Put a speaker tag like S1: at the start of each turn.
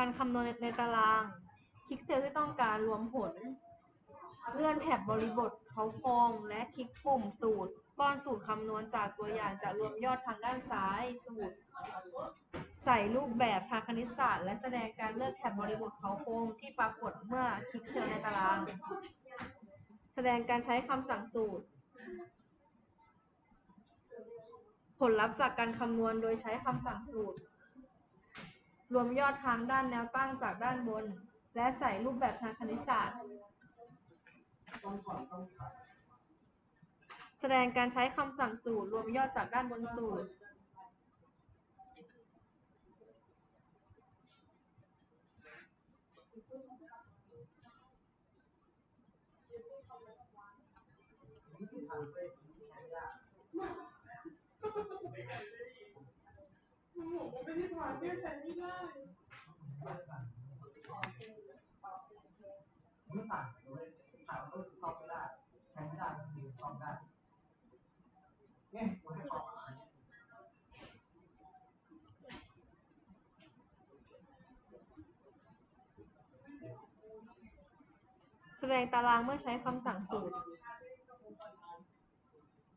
S1: การคำนวณในตาราง คลิกเซลล์ที่ต้องการรวมผล เลื่อนแถบบริบทเขาโครงและคลิกปุ่มสูตร ป้อนสูตรคำนวณจากตัวอย่างจะรวมยอดทางด้านซ้ายสูตร ใส่รูปแบบทางคณิตศาสตร์ และแสดงการเลือกแถบบริบทเขาโครงที่ปรากฏเมื่อคลิกเซลล์ในตาราง แสดงการใช้คำสั่งสูตรผลลัพธ์จากการคำนวณโดยใช้คำสั่งสูตร รวมยอดทางด้านแนวตั้งจากด้านบน และใส่รูปแบบทางคณิตศาสตร์ แสดงการใช้คำสั่งสูตร รวมยอดจากด้านบนสูตร
S2: หนูก็ไม่ได้ถามเนี่ยใช้ไม่ได้
S3: ไม่ผ่านเลยผ่านก็ซ่อมไม่ได้ ใช้ไม่ได้จริงซ่อมได้ เนี่ยมันให้ความหมาย
S1: แสดงตารางเมื่อใช้คำสั่งสูตร